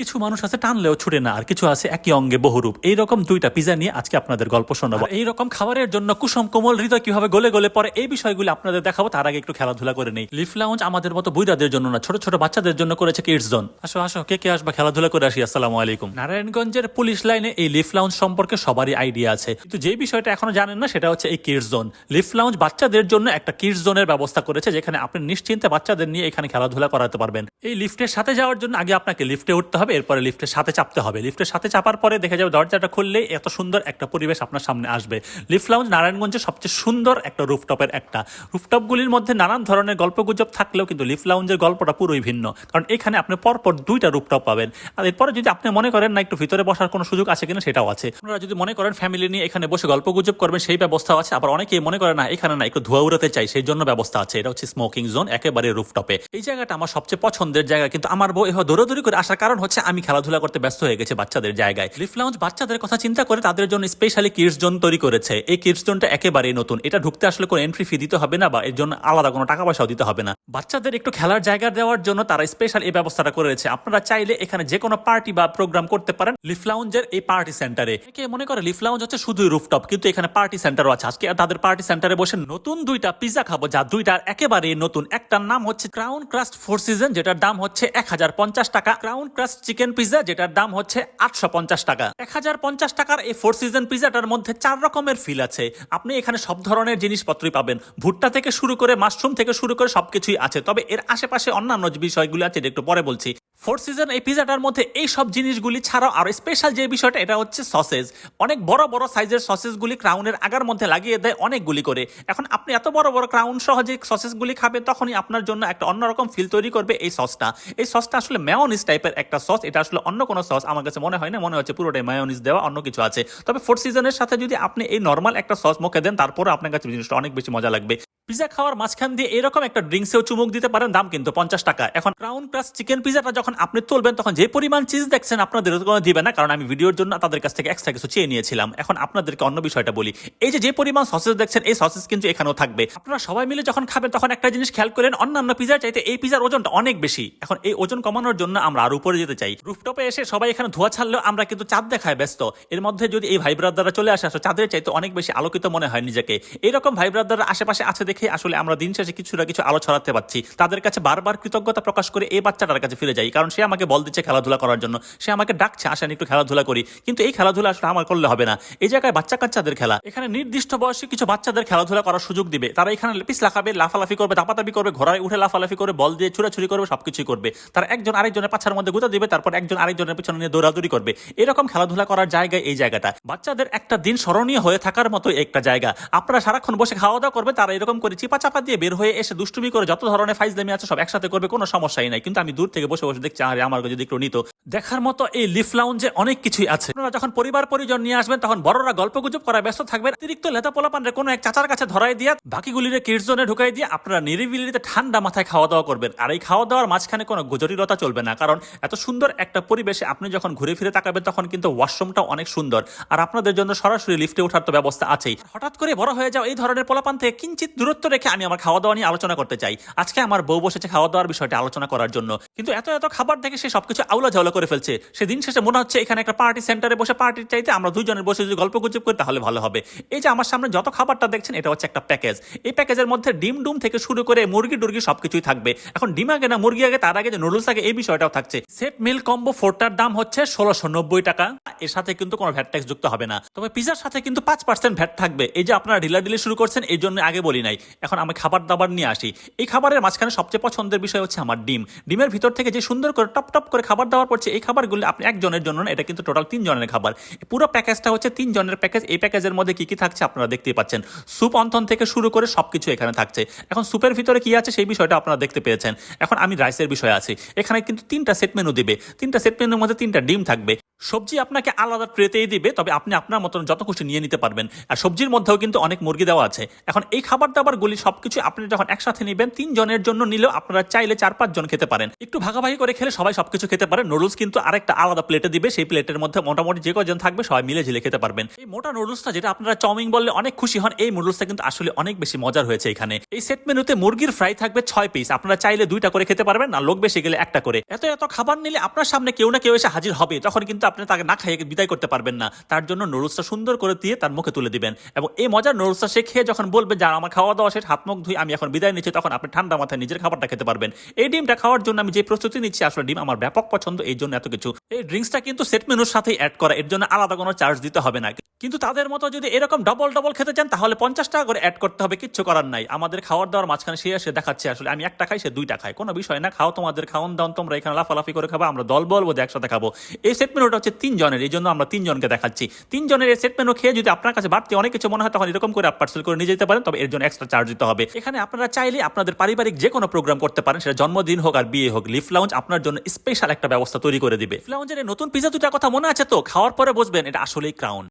কিছু মানুষ আছে টানলেও ছুটে না আর কিছু আছে একই অঙ্গে বহুরূপ। এইরকম দুইটা পিজা নিয়ে আজকে আপনাদের গল্প শোনাবো। এই রকম খাবারের জন্য কুসুম কোমল হৃদয় কীভাবে গলে গলে পরে এই বিষয়গুলি আপনাদের দেখাবো তার আগে একটু খেলাধুলা করে নেই। লিফ লাউঞ্জ আমাদের মতো বুইরাদের জন্য না ছোট ছোট বাচ্চাদের জন্য করেছে কিডস জোন। আসো আসো কে কে আসবা খেলাধুলা করে আসি আসসালামু আলাইকুম। নারায়ণগঞ্জের পুলিশ লাইনে এই লিফ লাউঞ্জ সম্পর্কে সবারই আইডিয়া আছে। কিন্তু যে বিষয়টা এখনও জানেন না সেটা হচ্ছে এই কিডস জোন। লিফ লাউঞ্জ বাচ্চাদের জন্য একটা কিডস জোনের ব্যবস্থা করেছে যেখানে আপনি নিশ্চিন্তে বাচ্চাদের নিয়ে এখানে খেলাধুলা করাতে পারবেন। এই লিফটের সাথে যাওয়ার জন্য আগে আপনাকে লিফটে উঠতে হবে এরপরে লিফটের সাথে চাপতে হবে। লিফটের সাথে চাপার পরে দেখে যাবে দরজাটা খুললেই এত সুন্দর একটা পরিবেশ আপনার সামনে আসবে। লিফট লাউঞ্জ নারায়ণগঞ্জের সবচেয়ে সুন্দর একটা রুফটপের একটা। রুফটপগুলির মধ্যে নানান ধরনের গল্পগুজব থাকলেও কিন্তু লিফট লাউঞ্জের গল্পটা পুরোই ভিন্ন। কারণ এখানে আপনি পরপর দুইটা রুফটপ পাবেন। আর এরপরে যদি আপনি মনে করেন না, একটু ভিতরে বসার কোনো সুযোগ আছে কিনা সেটাও আছে। আপনারা যদি মনে করেন ফ্যামিলি নিয়ে এখানে বসে গল্প গুজব করবেন, সেই ব্যবস্থা আছে। আবার অনেকেই মনে করেন না, এখানে না, একটু ধোয়া উড়াতে চাই, সেই জন্য ব্যবস্থা আছে। এটা হচ্ছে স্মোকিং জোন একেবারে রুফটপে এই জায়গাটা আমার সবচেয়ে পছন্দের জায়গা। কিন্তু আমার বউ এভাবে দৌড়াদৌড়ি করে আসার কারণ হচ্ছে আমি খেলাধুলা করতে ব্যস্ত হয়ে গেছে বাচ্চাদের জায়গায়। লিফট লাউঞ্জ বাচ্চাদের কথা চিন্তা করে তাদের জন্য স্পেশালি কিডস জোন তৈরি করেছে। এই কিডস জোনটা একেবারেই নতুন। এটা ঢুকতে আসলে কোনো এন্ট্রি ফি দিতে হবে না বা এর জন্য আলাদা কোনো টাকা পয়সাও দিতে হবে না। বাচ্চাদের একটু খেলার জায়গা দেওয়ার জন্য তারা স্পেশাল এই ব্যবস্থাটা করেছে। আপনারা চাইলে এখানে যে কোনো পার্টি বা প্রোগ্রাম করতে পারেন লিফ লাউঞ্জের এই পার্টি সেন্টারে কে মনে করে লিফ লাউঞ্জ হচ্ছে শুধুই রুফটপ কিন্তু এখানে পার্টি সেন্টারও আছে। আজকে তাদের পার্টি সেন্টারে বসে নতুন দুইটা পিজা খাব, যা দুইটার একেবারেই নতুন। একটার নাম হচ্ছে ক্রাউন ক্রাস্ট ফোর সিজন যেটার দাম হচ্ছে এক হাজার পঞ্চাশ টাকা। ক্রাউন ক্রাস্ট চিকেন পিজা যেটার দাম হচ্ছে আটশো পঞ্চাশ টাকা। এক হাজার পঞ্চাশ টাকার এই ফোর সিজন পিজাটার মধ্যে চার রকমের ফিল আছে। আপনি এখানে সব ধরনের জিনিসপত্রই পাবেন। ভুট্টা থেকে শুরু করে মাশরুম থেকে শুরু করে সবকিছুই আছে। তবে এর আশেপাশে অন্যান্য বিষয়গুলো আছে একটু পরে বলছি ফোর্থ সিজন এই পিজাটার মধ্যে এই সব জিনিসগুলি ছাড়াও আরও স্পেশাল যে বিষয়টা, এটা হচ্ছে সসেজ অনেক বড় বড় সাইজের সসেসগুলি ক্রাউনের আগার মধ্যে লাগিয়ে দেয় অনেকগুলি করে। এখন আপনি এত বড় বড় ক্রাউন সহ যে সসেসগুলি খাবেন, তখনই আপনার জন্য একটা অন্যরকম ফিল তৈরি করবে এই সসটা এই সসটা আসলে ম্যাওনিস টাইপের একটা সস এটা আসলে অন্য কোনো সস আমার কাছে মনে হয় না, মনে হচ্ছে পুরোটাই ম্যাওনিস দেওয়া, অন্য কিছু আছে। তবে ফোর্থ সিজনের সাথে যদি আপনি এই নর্মাল একটা সস মুখে দেন তারপরে আপনার কাছে জিনিসটা অনেক বেশি মজা লাগবে। পিজা খাওয়ার মাঝখান দিয়ে এরকম একটা ড্রিঙ্কসেও চুমুক দিতে পারেন, দাম কিন্তু পঞ্চাশ টাকা। এখন ক্রাউন ক্রাস চিকেন পিজাটা যখন আপনি তুলবেন, তখন যে পরিমাণ চিজ দেখছেন আপনাদের দিবে না, কারণ আমি ভিডিওর জন্য তাদের কাছ থেকে এক্সট্রা কিছু চেয়ে নিয়েছিলাম। এখন আপনাদেরকে অন্য বিষয়টা বলি। এই যে পরিমাণ সসেস দেখছেন, এই সসেস কিন্তু এখানেও থাকবে। আপনারা সবাই মিলে যখন খাবেন, তখন একটা জিনিস খেয়াল করেন, অন্যান্য পিজার চাইতে এই পিজার ওজনটা অনেক বেশি। এখন এই ওজন কমানোর জন্য আমরা আর উপরে যেতে চাই। রুফটপে এসে সবাই এখানে ধোয়া ছাড়লেও আমরা কিন্তু চাঁদ দেখায় ব্যস্ত। এর মধ্যে যদি এই ভাই ব্রাদাররা চলে আসে, আসলে চাঁদের চাইতে অনেক বেশি আলোকিত মনে হয় নিজেকে। এরকম ভাই ব্রাদাররা আশেপাশে আছে দেখে আসলে আমরা দিন শেষে কিছু না কিছু আলো ছড়াতে পারছি। তাদের কাছে বারবার কৃতজ্ঞতা প্রকাশ করে এই বাচ্চাটার কাছে ফিরে যাই, কারণ সে আমাকে বল দিচ্ছে খেলাধুলা করার জন্য। সে আমাকে ডাকছে, আসেন একটু খেলাধুলা করি। কিন্তু এই খেলাধুলা আসলে আমার করলে হবে না। এই জায়গায় বাচ্চা কাচ্চাদের খেলা। এখানে নির্দিষ্ট বয়সে কিছু বাচ্চাদের খেলাধুলা করার সুযোগ দিবে। তারা এখানে পিস লাফাবে, লাফালাফি করবে দাপাতাপি করবে, ঘোড়ায় উঠে লাফালাফি করে, বল দিয়ে ছুড়াছুরি করবে, সবকিছুই করবে। তারা একজন আরেকজনের পাছার মধ্যে গুঁতা দিবে, তারপর একজন আরেকজনের পিছনে নিয়ে দৌড়াদৌড়ি করবে। এরকম খেলাধুলা করার জায়গায় এই জায়গাটা। বাচ্চাদের একটা দিন স্মরণীয় হয়ে থাকার মতো একটা জায়গা। আপনারা সারাক্ষণ বসে খাওয়া দাওয়া করবে, তারা এরকম করে চিপা চাপা দিয়ে বের হয়ে এসে দুষ্টুমি করে যত ধরনের ফাইজলামি আছে সব একসাথে করবে, কোনো সমস্যাই নাই। কিন্তু আমি দূর থেকে বসে বসে দেখছি, আরে আমার যদি একটু নিত। দেখার মতো এই লিফ লাউঞ্জে অনেক কিছুই আছে। যখন পরিবার পরিজন নিয়ে আসবেন, তখন বড়রা গল্প গুজব করায় ব্যস্ত থাকবেন। অতিরিক্ত লেতা পোলাপানরে কোনো এক চাচার কাছে ধরাই দিয়ে, বাকিগুলিরে কিডস জোনে ঢুকাই দিয়ে আপনারা নিরিবিলিতে ঠান্ডা মাথায় খাওয়া দাওয়া করবেন। আর এই খাওয়া দাওয়ার মাঝখানে কোনো গুজরিলতা চলবে না, কারণ এত সুন্দর একটা পরিবেশে আপনি যখন ঘুরে ফিরে তাকাবেন, তখন কিন্তু ওয়াশরুমটা অনেক সুন্দর। আর আপনাদের জন্য সরাসরি লিফটে ওঠার তো ব্যবস্থা আছেই। হঠাৎ করে বড় হয়ে যাও এই ধরনের পোলাপান থেকে, কিঞ্চিত দূরত্ব রেখে আমি আমার খাওয়া দাওয়া নিয়ে আলোচনা করতে চাই। আজকে আমার বউ বসেছে খাওয়া দাওয়ার বিষয়টা আলোচনা করার জন্য। কিন্তু এত এত খাবার দেখে সে সবকিছু আউলা ঝাউলা করে ফেলছে। সেদিন শেষে মনে হচ্ছে এখানে একটা পার্টি সেন্টারে বসে পার্টির চাইতে আমরা দুজনের বসে যদি গল্প গুজব করি তাহলে ভালো হবে। এই যে আমার সামনে যত খাবারটা দেখছেন, এটা হচ্ছে একটা প্যাকেজ। এই প্যাকেজের মধ্যে ডিম ডুম থেকে শুরু করে মুরগি টুরগি সবকিছুই থাকবে। এখন ডিম আগে না মুরগি আগে, তার আগে যে নুডলস আগে, এই বিষয়টাও থাকছে। সেট মিল কম্বো ফোরটার দাম হচ্ছে ষোলোশো নব্বই টাকা। এর সাথে কিন্তু কোনো ভ্যাট ট্যাক্স যুক্ত হবে না। তবে পিজার সাথে কিন্তু পাঁচ পার্সেন্ট ভ্যাট থাকবে। এই যে আপনারা ঢিলা দিলে শুরু করছেন, এই জন্য আগে বলি নাই। এখন আমি খাবার দাবার নিয়ে আসি। এই খাবারের মাঝখানে সবচেয়ে পছন্দের বিষয় হচ্ছে আমার ডিম। ডিমের ভিতর থেকে যে সুন্দর করে টপ টপ করে খাবার দাবার পড়ছে, এই খাবারগুলো আপনি একজনের জন্য না এটা কিন্তু টোটাল তিন জনের খাবার। পুরো প্যাকেজটা হচ্ছে তিন জনের প্যাকেজ। এই প্যাকেজের মধ্যে কি কি থাকছে আপনারা দেখতেই পাচ্ছেন। স্যুপ অন্থন থেকে শুরু করে সবকিছু এখানে থাকছে। এখন স্যুপের ভিতরে কি আছে সেই বিষয়টা আপনারা দেখতে পেয়েছেন। এখন আমি রাইসের বিষয়ে আছি। এখানে কিন্তু তিনটা সেট মেনু দিবে। তিনটা সেট মেনুর মধ্যে তিনটা ডিম থাকবে। সবজি আপনাকে আলাদা ট্রেতেই দিবে, তবে আপনি আপনার মতন যত খুশি নিয়ে নিতে পারবেন। আর সবজির মধ্যেও কিন্তু অনেক মুরগি দেওয়া আছে। এখন এই খাবার দাবারগুলি সবকিছু আপনি যখন একসাথে নেবেন তিন জনের জন্য নিলেও আপনারা চাইলে চার পাঁচ জন খেতে পারেন। একটু ভাগাভাগি করে খেলে সবাই সবকিছু খেতে পারেন নুডলস কিন্তু আরেকটা আলাদা প্লেটে দিবে। সেই প্লেটের মধ্যে মোটামুটি যে কজন থাকবে সবাই মিলে ঝিলে খেতে পারবেন। এই মোটা নুডলসটা যেটা আপনারা চাউমিন বললে অনেক খুশি হন, এই নুডলসটা কিন্তু আসলে অনেক বেশি মজার হয়েছে এখানে। এই সেট মেনুতে মুরগির ফ্রাই থাকবে ছয় পিস। আপনারা চাইলে দুইটা করে খেতে পারবেন, না লোক বেশি গেলে একটা করে। এত এত খাবার নিলে আপনার সামনে কেউ না কেউ এসে হাজির হবে তখন কিন্তু আপনি তাকে না খাইয়ে বিদায় করতে পারবেন না। তার জন্য নুডলসটা সুন্দর করে দিয়ে তার মুখে তুলে দিবেন। এবং এই মজার নুডলসটা সে খেয়ে যখন বলবে যা আমার খাওয়া দাওয়া শেষ, হাত মুখ ধুই, আমি এখন বিদায় নিচ্ছি, তখন আপনি ঠান্ডা মাথায় নিজের খাবারটা খেতে পারবেন। এই ডিমটা খাওয়ার জন্য আমি যে প্রস্তুতি নিচ্ছি, আসলে ডিম আমার ব্যাপক পছন্দ, এই জন্য এত কিছু। এই ড্রিঙ্কসটা কিন্তু সেট মেনুর সাথে অ্যাড করা, এর জন্য আলাদা কোনো চার্জ দিতে হবে না। কিন্তু তাদের মতো যদি এরকম ডবল ডবল খেতে চান, তাহলে পঞ্চাশ টাকা করে অ্যাড করতে হবে, কিচ্ছু করার নাই। আমাদের খাওয়ার দাওয়ার মাঝখানে সে এসে দেখাচ্ছে আসলে, আমি একটা খাই, সে দুইটা খাই কোনো বিষয় না, খাও তোমাদের খাওয়ান দাওন তোমরা এখানে লাফালাফি করে খাব, আমরা দল বলব একসাথে খাব। এই সেট মেনুটা হচ্ছে তিনজনের এই জন্য আমরা তিনজনকে দেখাচ্ছি। তিনজনের এই সেট মেনু খেয়ে যদি আপনার কাছে বাড়তি অনেক কিছু মনে হয়, তখন এরকম করে পার্সেল করে নিয়ে যেতে পারেন, তবে এর জন্য এক্সট্রা চার্জ দিতে হবে। এখানে আপনারা চাইলে আপনাদের পারিবারিক যে কোনো প্রোগ্রাম করতে পারেন, সেটা জন্মদিন হোক আর বিয়ে হোক লিফ লাউঞ্জ আপনার জন্য স্পেশাল একটা ব্যবস্থা তৈরি করে দিবে। লাউঞ্জের নতুন পিজা দুটার কথা মনে আছে তো? খাওয়ার পরে বুঝবেন এটা আসলেই ক্রাউন